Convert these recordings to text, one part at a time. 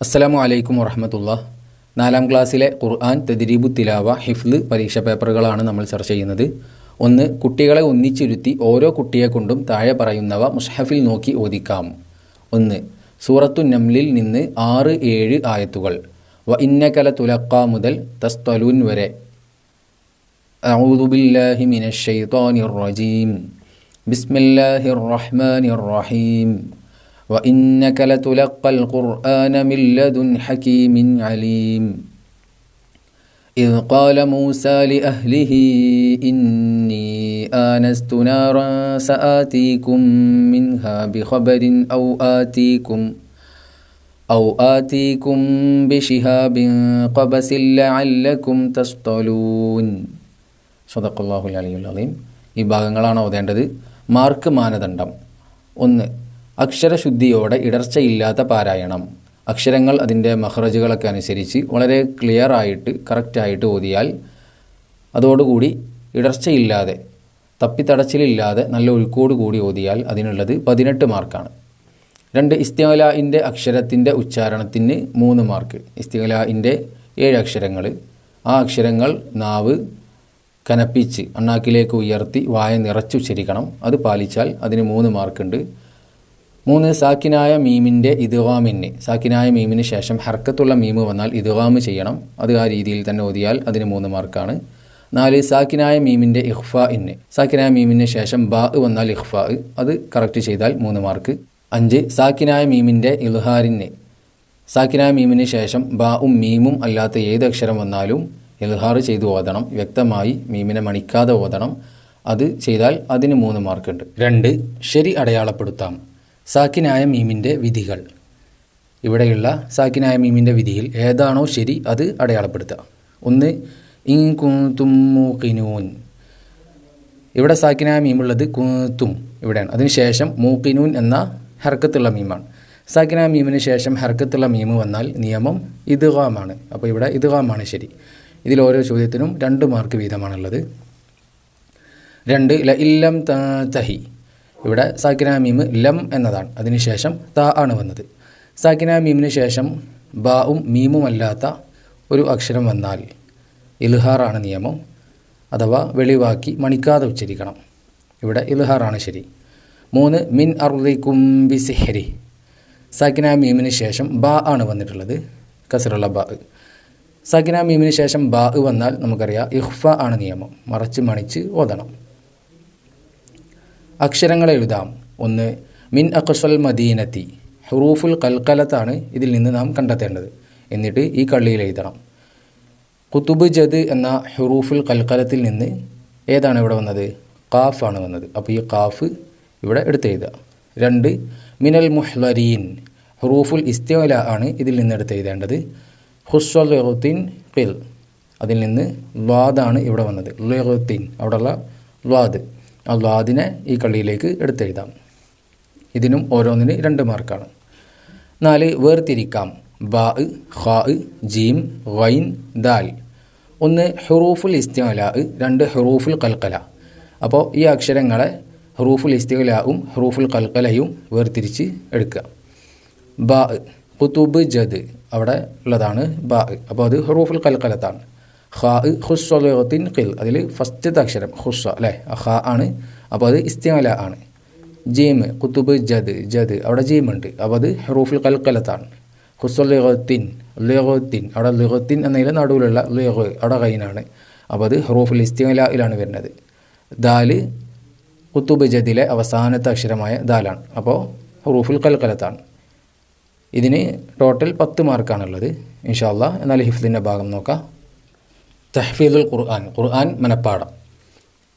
അസ്സലാമു അലൈക്കും വറഹമത്തുള്ള നാലാം ക്ലാസ്സിലെ ഖുർആൻ തെദിരീബു തിലാവ ഹിഫ്ല് പരീക്ഷ പേപ്പറുകളാണ് നമ്മൾ ചർച്ച ചെയ്യുന്നത്. ഒന്ന് കുട്ടികളെ ഒന്നിച്ചിരുത്തി ഓരോ കുട്ടിയെ കൊണ്ടും താഴെ പറയുന്നവ മുഷഹഫിൽ നോക്കി ഓദിക്കാം ഒന്ന് സൂറത്തു നംലിൽ നിന്ന് ആറ് ഏഴ് ആയത്തുകൾ. വ ഇന്നകല തുലക്ക മുതൽ തസ്തലൂൻ വരെ. അഊദുബില്ലാഹി റജീം. ബിസ്മില്ലാഹിർ റഹ്മാനിർ റഹീം. وإنك لتلقى القرآن من لدن حكيم عليم إذ قال موسى لأهله إني آنست نارا سآتيكم منها بخبر أو آتيكم أو آتيكم بشهاب قبس لعلكم تصطلون സദഖുല്ലാഹുൽ അലിയുൽ അലീം ഈ ഭാഗങ്ങളാണ് ഓതേണ്ടത് മാർക്ക് മാനദണ്ഡം ഒന്ന് അക്ഷരശുദ്ധിയോടെ ഇടർച്ചയില്ലാത്ത പാരായണം. അക്ഷരങ്ങൾ അതിന്റെ മഹ്റജുകളൊക്കെ അനുസരിച്ച് വളരെ ക്ലിയർ ആയിട്ട് കറക്റ്റായിട്ട് ഓതിയാൽ അതോടുകൂടി ഇടർച്ചയില്ലാതെ തപ്പിത്തടച്ചിലില്ലാതെ നല്ല ഒഴുക്കോട് കൂടി ഓതിയാൽ അതിനുള്ളത് പതിനെട്ട് മാർക്കാണ്. രണ്ട് ഇസ്തിഗലാഇന്റെ അക്ഷരത്തിന്റെ ഉച്ചാരണത്തിന് മൂന്ന് മാർക്ക്. ഇസ്തിഗലാഇന്റെ ഏഴ് അക്ഷരങ്ങൾ ആ അക്ഷരങ്ങൾ നാവ് കനപ്പിച്ച് അണ്ണാക്കിലേക്ക് ഉയർത്തി വായ നിറച്ചുച്ചരിക്കണം. അത് പാലിച്ചാൽ അതിന് മൂന്ന് മാർക്കുണ്ട്. മൂന്ന് സാക്കിനായ മീമിന്റെ ഇതുവാമിന് സാക്കിനായ മീമിന് ശേഷം ഹർക്കത്തുള്ള മീമ് വന്നാൽ ഇതുവാമ് ചെയ്യണം. അത് ആ രീതിയിൽ തന്നെ ഓതിയാൽ അതിന് മൂന്ന് മാർക്കാണ്. നാല് സാക്കിനായ മീമിന്റെ ഇഹ്ഫ ഇന്ന് സാക്കിനായ മീമിന് ശേഷം ബാ വന്നാൽ ഇഹ്ഫ അത് കറക്റ്റ് ചെയ്താൽ മൂന്ന് മാർക്ക്. അഞ്ച് സാക്കിനായ മീമിന്റെ ഇൽഹാറിന് സാക്കിനായ മീമിന് ശേഷം ബാവും മീമും അല്ലാത്ത ഏത് അക്ഷരം വന്നാലും ഇൽഹാർ ചെയ്ത് ഓതണം. വ്യക്തമായി മീമിനെ മണിക്കാതെ ഓതണം. അത് ചെയ്താൽ അതിന് മൂന്ന് മാർക്കുണ്ട്. രണ്ട് ശരി അടയാളപ്പെടുത്താം. സാക്കിനായ മീമിന്റെ വിധികൾ. ഇവിടെയുള്ള സാക്കിനായ മീമിന്റെ വിധിയിൽ ഏതാണോ ശരി അത് അടയാളപ്പെടുത്തുക. ഒന്ന് ഇൻ കുന്തും മൂക്കിനൂൻ ഇവിടെ സാക്കിനായ മീമുള്ളത് കുത്തും ഇവിടെയാണ്. അതിനുശേഷം മൂക്കിനൂൻ എന്ന ഹർക്കത്തുള്ള മീമാണ്. സാക്കിനായ മീമിന് ശേഷം ഹർക്കത്തുള്ള മീമ് വന്നാൽ നിയമം ഇദ്ഗാമാണ്. അപ്പോൾ ഇവിടെ ഇദ്ഗാമാണ് ശരി. ഇതിൽ ഓരോ ചോദ്യത്തിനും രണ്ട് മാർക്ക് വീതമാണുള്ളത്. രണ്ട് ല ഇല്ലം തഹി. ഇവിടെ സാക്കിനാമീമ് ലം എന്നതാണ്. അതിനുശേഷം ത ആണ് വന്നത്. സാക്കിനാമീമിന് ശേഷം ബാവും മീമും അല്ലാത്ത ഒരു അക്ഷരം വന്നാൽ ഇൽഹാറാണ് നിയമം. അഥവാ വെളിവാക്കി മണിക്കാതെ ഉച്ചരിക്കണം. ഇവിടെ ഇൽഹാറാണ് ശരി. മൂന്ന് മിൻ അറുദിക്കും ബി സിഹരി സാക്കിന മീമിന് ശേഷം ബാ ആണ് വന്നിട്ടുള്ളത്. കസറുള്ള ബാ. സാക്കിന മീമിന് ശേഷം ബാ വന്നാൽ നമുക്കറിയാം ഇഹ്ഫ ആണ് നിയമം. മറച്ച് മണിച്ച് ഓതണം. അക്ഷരങ്ങൾ എഴുതാം. ഒന്ന് മിൻ അക്സൽ മദീനത്തി. ഹുറൂഫുൽ കൽക്കലത്താണ് ഇതിൽ നിന്ന് നാം കണ്ടെത്തേണ്ടത്. എന്നിട്ട് ഈ കള്ളിയിൽ എഴുതണം. കുത്തുബ് ജദ് എന്ന ഹുറൂഫുൽ കൽക്കലത്തിൽ നിന്ന് ഏതാണ് ഇവിടെ വന്നത്? കാഫ് ആണ് വന്നത്. അപ്പോൾ ഈ കാഫ് ഇവിടെ എടുത്തെഴുതുക രണ്ട് മിനൽ മുഹ്ലരീൻ. ഹുറൂഫുൽ ഇസ്തിവല ആണ് ഇതിൽ നിന്ന് എടുത്തെഴുതേണ്ടത് ഹുസ്വലുത്തിൻ പിൽ അതിൽ നിന്ന് ലാദാണ് ഇവിടെ വന്നത്. ലുത്തിൻ അവിടെയുള്ള ലാദ് ആ ഈ കള്ളിയിലേക്ക് എടുത്തെഴുതാം. ഇതിനും ഓരോന്നിന് രണ്ട് മാർക്കാണ്. നാല് വേർതിരിക്കാം. ബാ ഖാ ജീം വൈൻ ദാൽ. ഒന്ന് ഹുറൂഫുൽ ഇസ്തിമല രണ്ട് ഹുറൂഫുൽ കൽക്കല അപ്പോൾ ഈ അക്ഷരങ്ങളെ ഹുറൂഫുൽ ഇസ്തിമലാവും ഹുറൂഫുൽ കൽക്കലയും വേർതിരിച്ച് എടുക്കുക. ബാ കുത്തുബ് ജദ് അവിടെ ഉള്ളതാണ് ബാ അപ്പോൾ അത് ഹുറൂഫുൽ കൽക്കലത്താണ് ഖാ ഹുസ്വലത്തിൻ ഖിൽ. അതിൽ ഫസ്റ്റത്തെ അക്ഷരം ഹുസ്വ അല്ലേ? ഖാ ആണ്. അപ്പോൾ അത് ഇസ്തിമല ആണ്. ജീം കുത്തുബ് ജദ് ജദ്. അവിടെ ജീമുണ്ട് അപ്പോൾ അത് ഹുറൂഫുൽ കൽക്കലത്താണ് ഹുസ്വലത്തിൻ ലിഗത്തിൻ അവിടെ ലിഗത്തിൻ എന്നതിൽ നടുവിലുള്ള ലിഗ് അവിടെ കൈനാണ് അപ്പോൾ അത് ഹുറൂഫുൽ ഇസ്തിമലയിലാണ് വരുന്നത്. ദാൽ കുത്തുബ് ജദിലെ അവസാനത്തെ അക്ഷരമായ ദാലാണ്. അപ്പോൾ ഹുറൂഫുൽ കൽക്കലത്താണ് ഇതിന് ടോട്ടൽ പത്ത് മാർക്കാണുള്ളത് ഇൻഷാല്ല എന്നാൽ ഹിഫ്ദിന്റെ ഭാഗം നോക്കാം. തഹ്ഫീദുൽ ഖുർആൻ. ഖുർആൻ മനപ്പാടം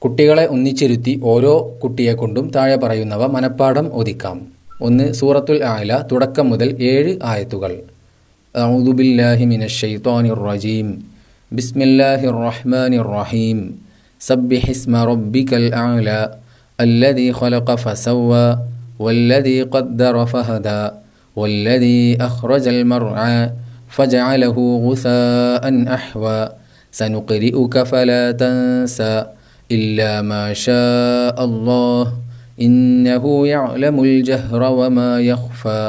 കുട്ടികളെ ഒന്നിച്ചിരുത്തി ഓരോ കുട്ടിയെക്കൊണ്ടും താഴെ പറയുന്നവ മനപ്പാടം ഒതിക്കാം ഒന്ന് സൂറത്തുൽ ആയില തുടക്കം മുതൽ ഏഴ് ആയത്തുകൾ. റജീം. ബിസ്മില്ലാഹി റഹ്മാൻ റഹീം സബ്ബിഹിസ്മ റബ്ബിക്കൽ ആല. അല്ലദീ ഖലഖ ഫസവ വല്ലദീ ഖദ്ദറ ഫഹദ. വല്ലദീ അഖ്റജൽ മർഅ. ഫജഅലഹു ഗുസാഅൻ അഹ്വ. سنقرئك فلا تنسى إلا ما شاء الله إنه يعلم الجهر وما يخفى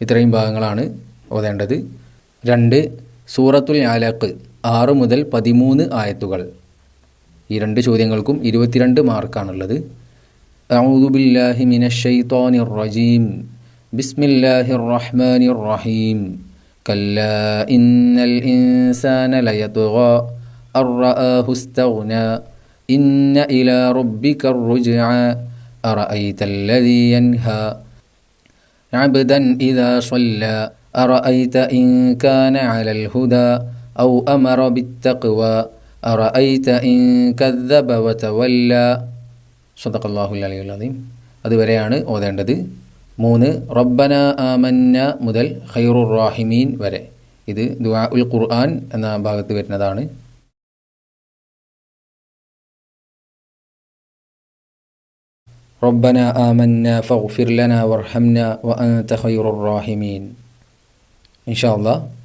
ഇത്രയും ഭാഗങ്ങളാണ് ഓതേണ്ടത് രണ്ട് സൂറത്തുൽ ആലക്ക് ആറ് മുതൽ പതിമൂന്ന് ആയത്തുകൾ ഈ രണ്ട് ചോദ്യങ്ങൾക്കും ഇരുപത്തിരണ്ട് മാർക്കാണുള്ളത് أعوذ بالله من الشيطان الرجيم بسم الله الرحمن الرحيم كلا إن الإنسان ليطغى أن رآه استغنى إن إلى ربك الرجعى أرأيت الذي ينهى عبدا إذا صلى أرأيت إن كان على الهدى أو أمر بالتقوى أرأيت إن كذب وتولى സദഖല്ലാഹുൽ അലിയുൽ അലീം അതുവരെയാണ് ഓതേണ്ടത് മൂന്ന് റബ്ബന ആമന്ന മുതൽ ഖൈറുർ റാഹിമീൻ വരെ. ഇത് ദുആ ഉൽ ഖുർആൻ എന്ന ഭാഗത്ത് വരുന്നതാണ്. റബ്ബന ആമന്ന ഫഗ്ഫിർ ലന വർഹംന വ അൻത ഖൈറുർ റാഹിമീൻ. ഇൻഷാ അള്ളാഹ്